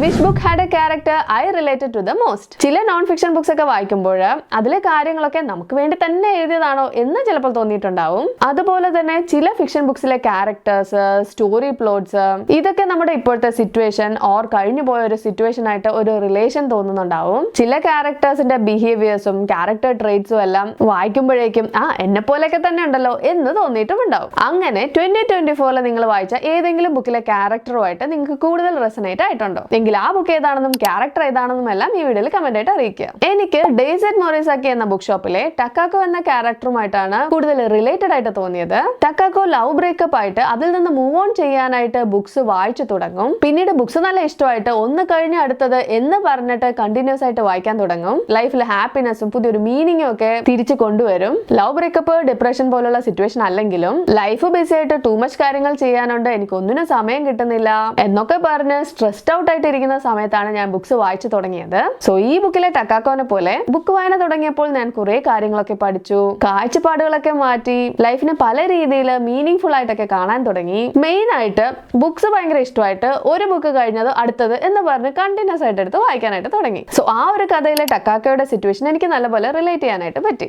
Which book had a character I related to the most ചില non fiction books ഒക്കെ വായിക്കുമ്പോൾ അതിലെ കാര്യങ്ങളൊക്കെ നമുക്ക് വേണ്ടി തന്നെ എഴുതിയതാണോ എന്ന് ചിലപ്പോൾ തോന്നിയിട്ടുണ്ടാവും. അതുപോലെ തന്നെ ചില ഫിക്ഷൻ ബുക്സിലെ ക്യാരക്ടേഴ്സ് സ്റ്റോറി പ്ലോട്ട്സ് ഇതൊക്കെ നമ്മുടെ ഇപ്പോഴത്തെ സിറ്റുവേഷൻ ഓർ കഴിഞ്ഞു പോയ ഒരു സിറ്റുവേഷൻ ആയിട്ട് ഒരു റിലേഷൻ തോന്നുന്നുണ്ടാവും. ചില ക്യാരക്ടേഴ്സിന്റെ ബിഹേവിയേഴ്സും ക്യാരക്ടർ ട്രേറ്റ്സും എല്ലാം വായിക്കുമ്പോഴേക്കും ആ എന്നെ പോലെയൊക്കെ തന്നെ ഉണ്ടല്ലോ എന്ന് തോന്നിയിട്ടും ഉണ്ടാവും അങ്ങനെ ട്വന്റി ട്വന്റി ഫോറിൽ നിങ്ങൾ വായിച്ച ഏതെങ്കിലും ബുക്കിലെ ക്യാരക്ടറുമായിട്ട് നിങ്ങൾക്ക് കൂടുതൽ റെസനേറ്റ് ആയിട്ടുണ്ടോ? എങ്കിൽ ആ ബുക്ക് ഏതാണെന്നും ക്യാരക്ടർ ഏതാണെന്നും എല്ലാം ഈ വീഡിയോയിൽ കമന്റ് ആയിട്ട് അറിയിക്കുക. എനിക്ക് ഡേസെറ്റ് മൊറിസാക്കി എന്ന ബുക്ക് ഷോപ്പിലെ ടക്കാക്കോ എന്ന ക്യാരക്ടറുമായിട്ടാണ് കൂടുതൽ റിലേറ്റഡ് ആയിട്ട് തോന്നിയത്. ടക്കാക്കോ ലവ് ബ്രേക്കപ്പ് ആയിട്ട് അതിൽ നിന്ന് മൂവ് ഓൺ ചെയ്യാനായിട്ട് ബുക്സ് വായിച്ചു തുടങ്ങും. പിന്നീട് ബുക്സ് നല്ല ഇഷ്ടമായിട്ട് ഒന്ന് കഴിഞ്ഞ് അടുത്തത് എന്ന് പറഞ്ഞിട്ട് കണ്ടിന്യൂസ് ആയിട്ട് വായിക്കാൻ തുടങ്ങും. ലൈഫിൽ ഹാപ്പിനെസ്സും പുതിയൊരു മീനിങ്ങും ഒക്കെ തിരിച്ചു കൊണ്ടുവരും. ലവ് ബ്രേക്കപ്പ് ഡിപ്രഷൻ പോലുള്ള സിറ്റുവേഷൻ അല്ലെങ്കിലും ലൈഫ് ബിസി ആയിട്ട് ടൂ മച്ച് കാര്യങ്ങൾ ചെയ്യാനുണ്ട്. എനിക്ക് ഒന്നിനും സമയം കിട്ടുന്നില്ല. എന്നൊക്കെ പറഞ്ഞ് സ്ട്രെസ്ഡ് ഔട്ട് ആയിട്ട് ഇരിക്കുന്ന സമയത്താണ് ഞാൻ ബുക്സ് വായിച്ചു തുടങ്ങിയത്. സോ ഈ ബുക്കിലെ ടക്കാക്കോനെ പോലെ ബുക്ക് വായന തുടങ്ങിയപ്പോൾ ഞാൻ കുറെ കാര്യങ്ങളൊക്കെ പഠിച്ചു. കാഴ്ചപ്പാടുകളൊക്കെ മാറ്റി ലൈഫിനെ പല രീതിയിൽ മീനിങ് ഫുൾ ആയിട്ടൊക്കെ കാണാൻ തുടങ്ങി. മെയിൻ ആയിട്ട് ബുക്സ് ഭയങ്കര ഇഷ്ടമായിട്ട് ഒരു ബുക്ക് കഴിഞ്ഞത് അടുത്തത് എന്ന് പറഞ്ഞ് കണ്ടിന്യൂസ് ആയിട്ട് എടുത്ത് വായിക്കാനായിട്ട് തുടങ്ങി. സോ ആ ഒരു കഥയിലെ ടക്കാക്കയുടെ സിറ്റുവേഷൻ എനിക്ക് നല്ലപോലെ റിലേറ്റ് ചെയ്യാനായിട്ട് പറ്റി.